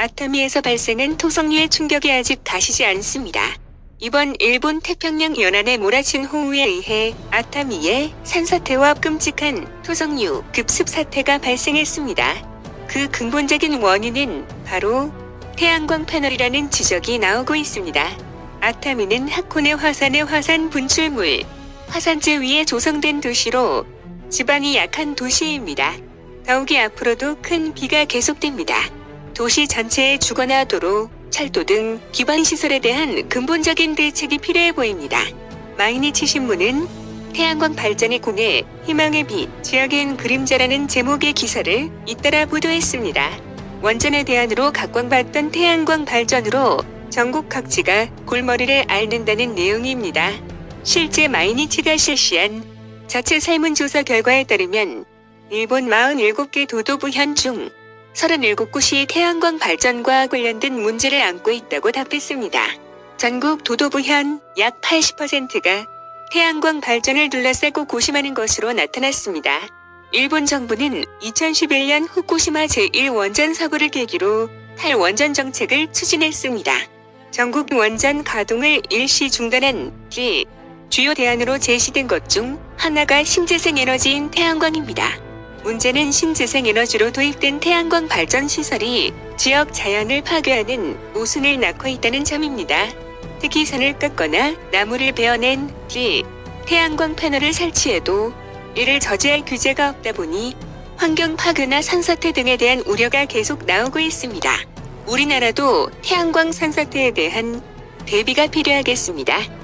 아타미에서 발생한 토성류의 충격이 아직 가시지 않습니다. 이번 일본 태평양 연안에 몰아친 호우에 의해 아타미에 산사태와 끔찍한 토성류 급습 사태가 발생했습니다. 그 근본적인 원인은 바로 태양광 패널이라는 지적이 나오고 있습니다. 아타미는 하코네 화산의 화산 분출물, 화산재 위에 조성된 도시로 지방이 약한 도시입니다. 더욱이 앞으로도 큰 비가 계속됩니다. 도시 전체의 주거나 도로, 철도 등 기반 시설에 대한 근본적인 대책이 필요해 보입니다. 마이니치 신문은 태양광 발전의 공해, 희망의 빛, 지역엔 그림자라는 제목의 기사를 잇따라 보도했습니다. 원전의 대안으로 각광받던 태양광 발전으로 전국 각지가 골머리를 앓는다는 내용입니다. 실제 마이니치가 실시한 자체 설문조사 결과에 따르면 일본 47개 도도부 현 중 37곳이 태양광 발전과 관련된 문제를 안고 있다고 답했습니다. 전국 도도부현 약 80%가 태양광 발전을 둘러싸고 고심하는 것으로 나타났습니다. 일본 정부는 2011년 후쿠시마 제1원전 사고를 계기로 탈원전 정책을 추진했습니다. 전국 원전 가동을 일시 중단한 뒤 주요 대안으로 제시된 것 중 하나가 신재생 에너지인 태양광입니다. 문제는 신재생 에너지로 도입된 태양광 발전 시설이 지역 자연을 파괴하는 모순을 낳고 있다는 점입니다. 특히 산을 깎거나 나무를 베어낸 뒤 태양광 패널을 설치해도 이를 저지할 규제가 없다 보니 환경 파괴나 산사태 등에 대한 우려가 계속 나오고 있습니다. 우리나라도 태양광 산사태에 대한 대비가 필요하겠습니다.